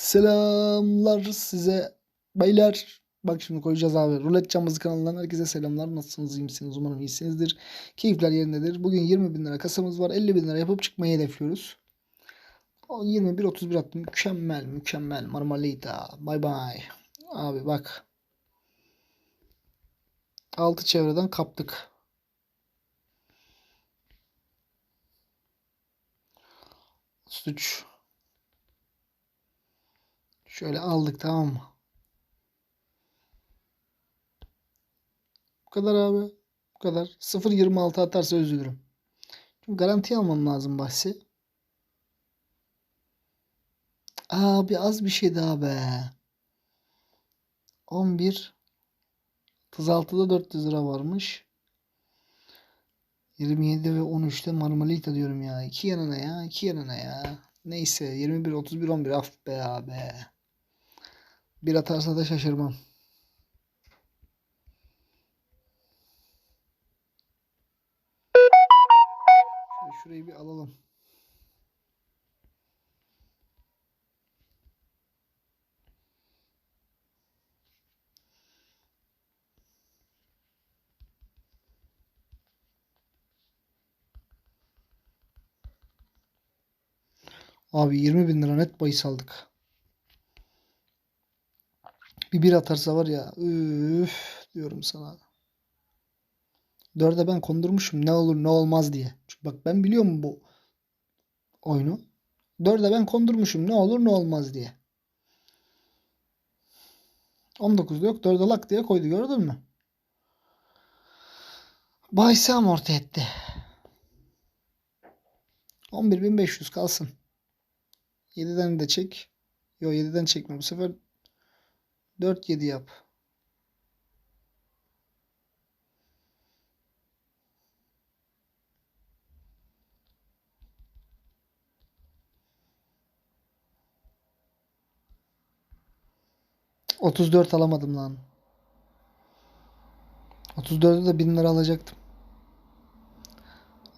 Selamlar size beyler. Bak şimdi koyacağız abi. Rulet Cambazı kanalından herkese selamlar. Nasılsınız? iyi misiniz? Umarım iyisinizdir. Keyifler yerindedir. Bugün 20 bin lira kasamız var. 50 bin lira yapıp çıkmayı hedefliyoruz. O 21-31 attım. Mükemmel mükemmel. Marmalita. Bay bay. Abi bak. 6 çevreden kaptık. Suç. Şöyle aldık tamam mı? Bu kadar abi. Bu kadar. 0.26 atarsa üzülürüm. Çünkü garanti almam lazım bahsi. Abi az bir şey daha be. 11 36'da 400 lira varmış. 27 ve 13'te Marmalita diyorum ya. İki yanına ya. iki yanına ya. Neyse 21, 31, 11 af be abi. Bir atarsa da şaşırmam. Şöyle şurayı bir alalım. Abi 20 bin lira net bahis aldık. Bir bir atarsa var ya üf diyorum sana. Dörde ben kondurmuşum ne olur ne olmaz diye. Çünkü bak ben biliyorum bu oyunu. Dörde ben kondurmuşum ne olur ne olmaz diye. 19'da yok. Dörde lak diye koydu gördün mü? Bahisi amorti etti. 11.500 kalsın. 7'den de çek. Yo 7'den çekme bu sefer 4 7 yap. Otuz dört alamadım lan. 34'e de 1000 lira alacaktım.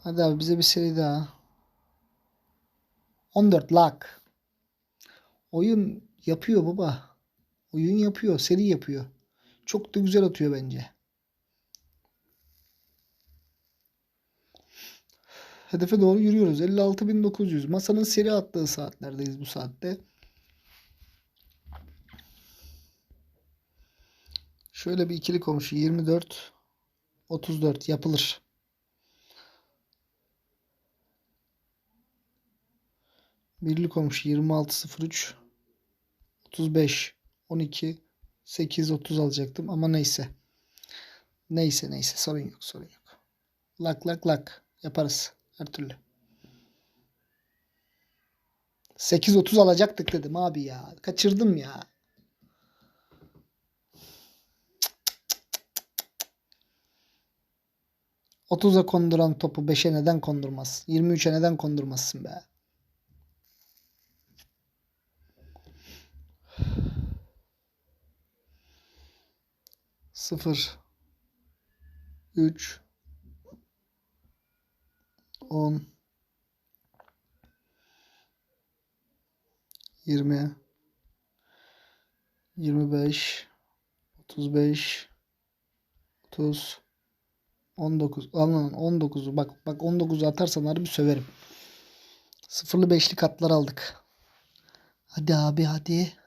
Hadi abi bize bir seri daha. 14 lak. Oyun yapıyor baba. Oyun yapıyor. Seri yapıyor. Çok da güzel atıyor bence. Hedefe doğru yürüyoruz. 56.900. Masanın seri attığı saatlerdeyiz bu saatte. Şöyle bir ikili komşu 24 34 yapılır. Birli komşu 2603 35 12 8 30 alacaktım ama neyse. Neyse neyse sorun yok sorun yok. Lak lak lak yaparız her türlü. 8 30 alacaktık dedim abi ya. Kaçırdım ya. Otuz'a konduran topu 5'e neden kondurmaz? 23'e neden kondurmazsın be? Sıfır. Üç. On. Yirmi. Yirmi beş. Otuz beş. Otuz. 19. Aman 19'u bak bak 19'u atarsan harbi söverim. Sıfırlı beşli katlar aldık. Hadi abi hadi.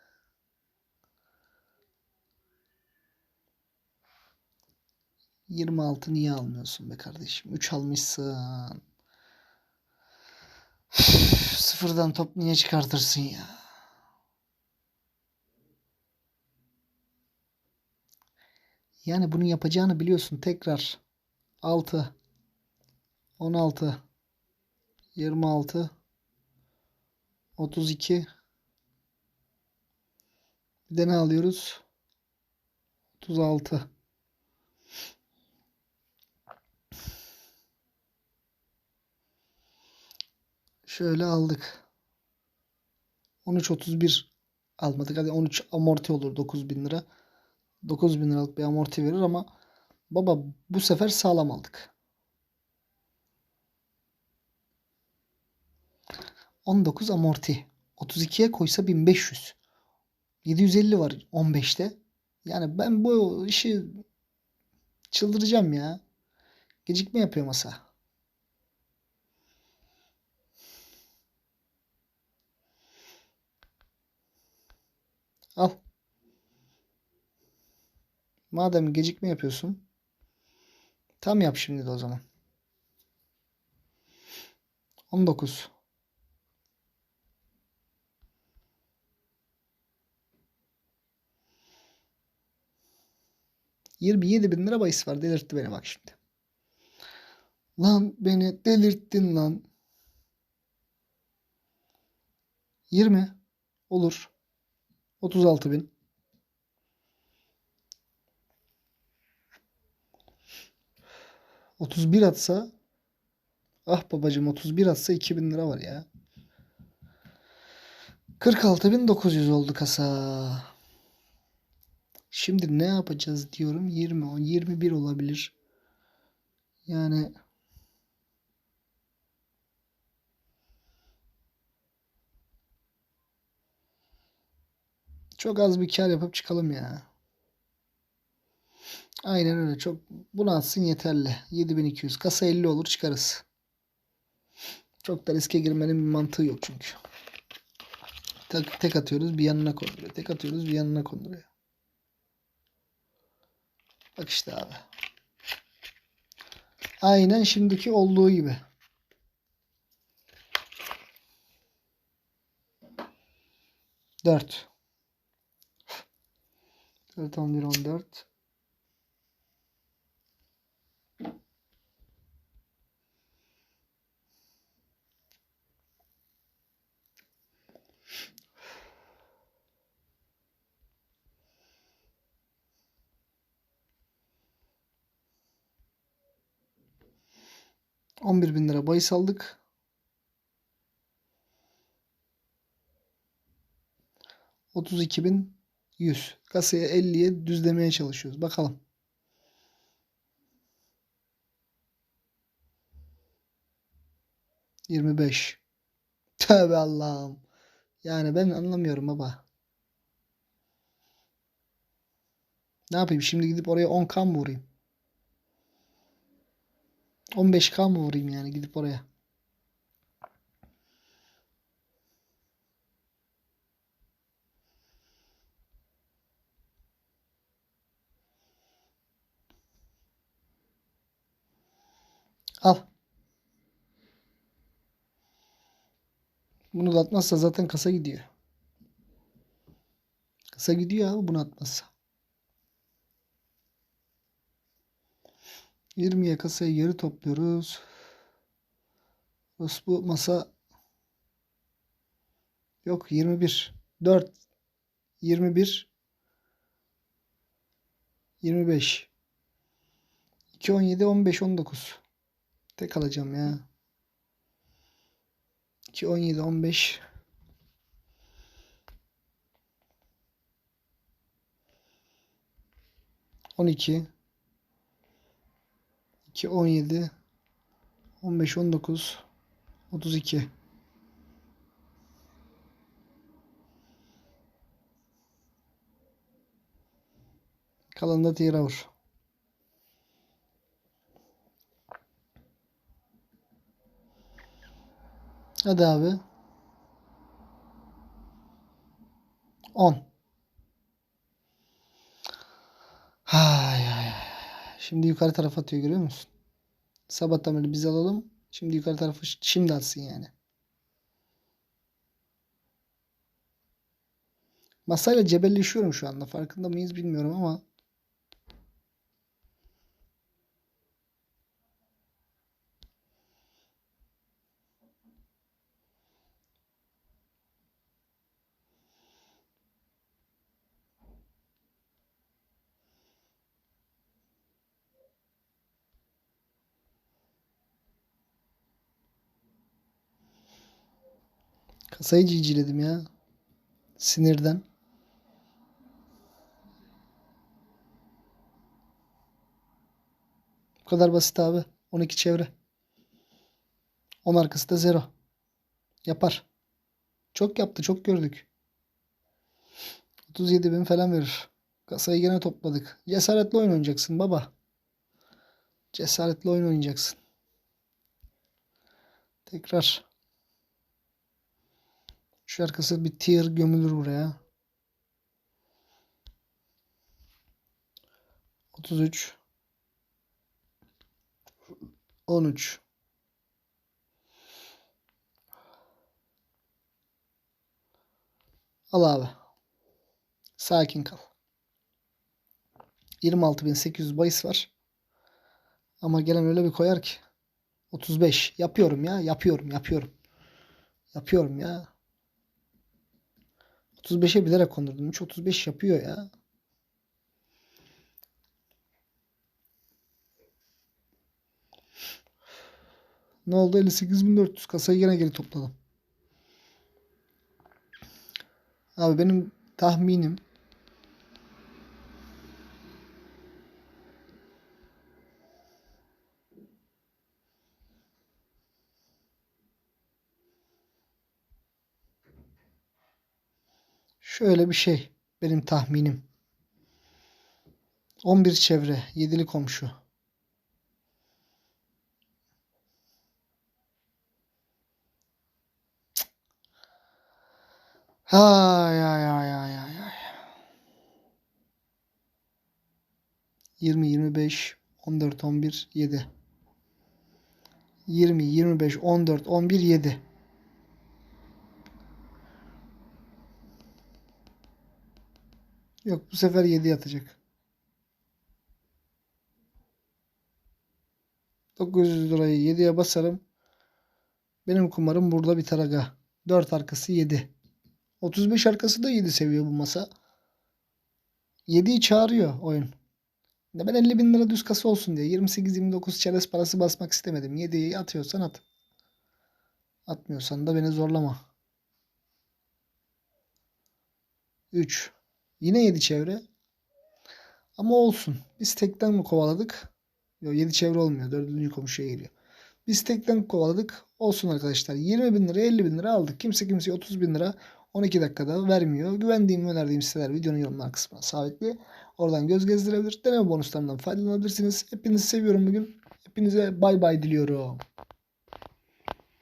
Yirmi altı niye almıyorsun be kardeşim? 3 almışsın. Sıfırdan top niye çıkartırsın ya? Yani bunu yapacağını biliyorsun tekrar. 6 16 26 32 bir de ne alıyoruz? 36 Şöyle aldık. 13 31 almadık. Hadi 13 amorti olur 9000 lira. 9000 liralık bir amorti verir ama Baba bu sefer sağlam aldık. 19 amorti. 32'ye koysa 1500. 750 var 15'te. Yani ben bu işi çıldıracağım ya. Gecikme yapıyor masa. Al. Madem gecikme yapıyorsun. Tam yap şimdi de o zaman. 19. Yirmi yedi bin lira bahis var. Delirtti beni bak şimdi. Lan beni delirttin lan. 20 olur. 36 bin. Otuz bir atsa ah babacım 31 atsa 2000 lira var ya. 46.900 oldu kasa. Şimdi ne yapacağız diyorum. 20, o 21 olabilir. Yani çok az bir kar yapıp çıkalım ya. Aynen öyle. Çok bunu atsın yeterli. 7200. Kasa 50 olur çıkarız. Çok da riske girmenin bir mantığı yok çünkü. Tek, tek atıyoruz bir yanına konduruyor. Tek atıyoruz bir yanına konduruyor. Bak işte abi. Aynen şimdiki olduğu gibi. Dört. Dört, on bir, on dört. On bir bin lira bahis aldık. Otuz iki bin yüz. Kasaya 50'ye düzlemeye çalışıyoruz. Bakalım. Yirmi beş. Tövbe Allah'ım. Yani ben anlamıyorum baba. Ne yapayım şimdi gidip oraya 10k mı vurayım? 15k mı vurayım yani gidip oraya? Al. Bunu da atmazsa zaten kasa gidiyor. Kasa gidiyor abi bunu atmazsa. 20'ye kasayı geri topluyoruz. Bu masa yok 21 4 21 25 2 17 15 19 tek alacağım ya. 2 17 15 12 2 17 15 19 32 Kalanı da diğer vur. Hadi abi. 10. Hay hay hay. Şimdi yukarı tarafa atıyor görüyor musun? Sabahtan beri biz alalım. Şimdi yukarı tarafı şimdi atsın yani. Masayla cebelleşiyorum şu anda. Farkında mıyız bilmiyorum ama. Kasayı ciciledim ya. Sinirden. Bu kadar basit abi. 12 çevre. 10 arkası da 0. Yapar. Çok yaptı. Çok gördük. 37 bin falan verir. Kasayı gene topladık. Cesaretli oyun oynayacaksın baba. Cesaretli oyun oynayacaksın. Tekrar. Şu arkası bir tier gömülür buraya. 33 13 Al abi. Sakin kal. 26.800 bahis var. Ama gelen öyle bir koyar ki. 35. Yapıyorum ya. Yapıyorum. Yapıyorum. Yapıyorum ya. 35'e bilerek kondurdum. 3 35 yapıyor ya. Ne oldu? 58.400. Kasayı gene geri topladım. Abi benim tahminim şöyle bir şey. Benim tahminim. 11 çevre, 7'li komşu. Ay ay ay ay ay ay. 20 25 14 11 7. 20 25 14 11 7. Yok bu sefer 7 yatacak. 900 lirayı 7'ye basarım. Benim kumarım burada biter aga. 4 arkası 7. 35 arkası da 7 seviyor bu masa. 7'yi çağırıyor oyun. Ben 50 bin lira düz kasa olsun diye 28-29 çerez parası basmak istemedim. 7'yi atıyorsan at. Atmıyorsan da beni zorlama. 3. Yine 7 çevre. Ama olsun. Biz tekten mi kovaladık? Yok 7 çevre olmuyor. 4. komşuya geliyor. Biz tekten kovaladık. Olsun arkadaşlar. 20 bin lira 50 bin lira aldık. Kimse kimseye 30 bin lira 12 dakikada vermiyor. Güvendiğim önerdiğim siteler videonun yorumlar kısmına sabitli. Oradan göz gezdirebilir. Deneme bonuslarından faydalanabilirsiniz. Hepinizi seviyorum bugün. Hepinize bay bay diliyorum.